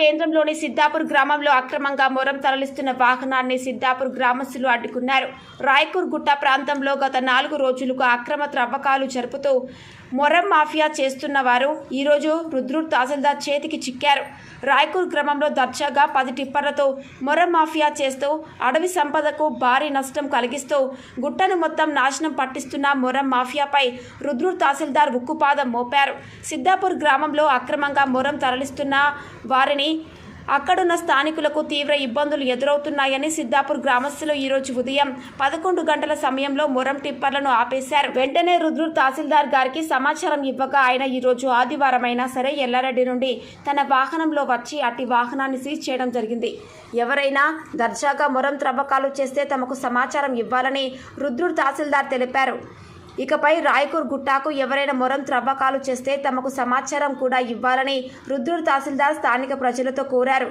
కేంద్రంలోని సిద్ధాపూర్ గ్రామంలో అక్రమంగా మొరం తరలిస్తున్న వాహనాన్ని సిద్దాపూర్ గ్రామస్తులు అడ్డుకున్నారు. రాయ్పూర్ గుట్ట ప్రాంతంలో గత నాలుగు రోజులుగా అక్రమ త్రవ్వకాలు జరుపుతూ మొరం మాఫియా చేస్తున్న వారు ఈరోజు రుద్రూర్ తహసీల్దార్ చేతికి చిక్కారు. రాయ్పూర్ గ్రామంలో దర్జాగా పది టిప్పర్లతో మొరం మాఫియా చేస్తూ అడవి సంపదకు భారీ నష్టం కలిగిస్తూ గుట్టను మొత్తం నాశనం పట్టిస్తున్న మొరం మాఫియాపై రుద్రూర్ తహసీల్దార్ ఉక్కుపాదం మోపారు. సిద్దాపూర్ గ్రామంలో అక్రమంగా మొరం తరలిస్తున్న వారిని అక్కడున్న స్థానికులకు తీవ్ర ఇబ్బందులు ఎదురవుతున్నాయని సిద్ధాపూర్ గ్రామస్తులు ఈరోజు ఉదయం పదకొండు గంటల సమయంలో మొరం టిప్పర్లను ఆపేశారు. వెంటనే రుద్రూర్ తహసీల్దార్ గారికి సమాచారం ఇవ్వగా ఆయన ఈరోజు ఆదివారం అయినా సరే ఎల్లారెడ్డి నుండి తన వాహనంలో వచ్చి అట్టి వాహనాన్ని సీజ్ చేయడం జరిగింది. ఎవరైనా దర్జాగా మొరం త్రవ్వకాలు చేస్తే తమకు సమాచారం ఇవ్వాలని రుద్రూర్ తహసీల్దార్ తెలిపారు. ఇకపై రాయకూర్ గుట్టాకు ఎవరైనా మొరం త్రవ్వకాలు చేస్తే తమకు సమాచారం కూడా ఇవ్వాలని రుద్రూర్ తహసీల్దార్ స్థానిక ప్రజలతో కోరారు.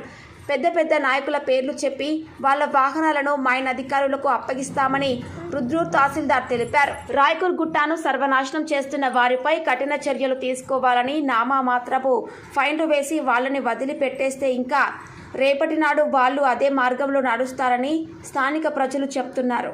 పెద్ద పెద్ద నాయకుల పేర్లు చెప్పి వాళ్ళ వాహనాలను మైన్ అధికారులకు అప్పగిస్తామని రుద్రూర్ తహసీల్దార్ తెలిపారు. రాయకూర్ గుట్టాను సర్వనాశనం చేస్తున్న వారిపై కఠిన చర్యలు తీసుకోవాలని నామా మాత్రపు ఫైన్లు వేసి వాళ్ళని వదిలిపెట్టేస్తే ఇంకా రేపటి నాడు వాళ్ళు అదే మార్గంలో నడుస్తారని స్థానిక ప్రజలు చెప్తున్నారు.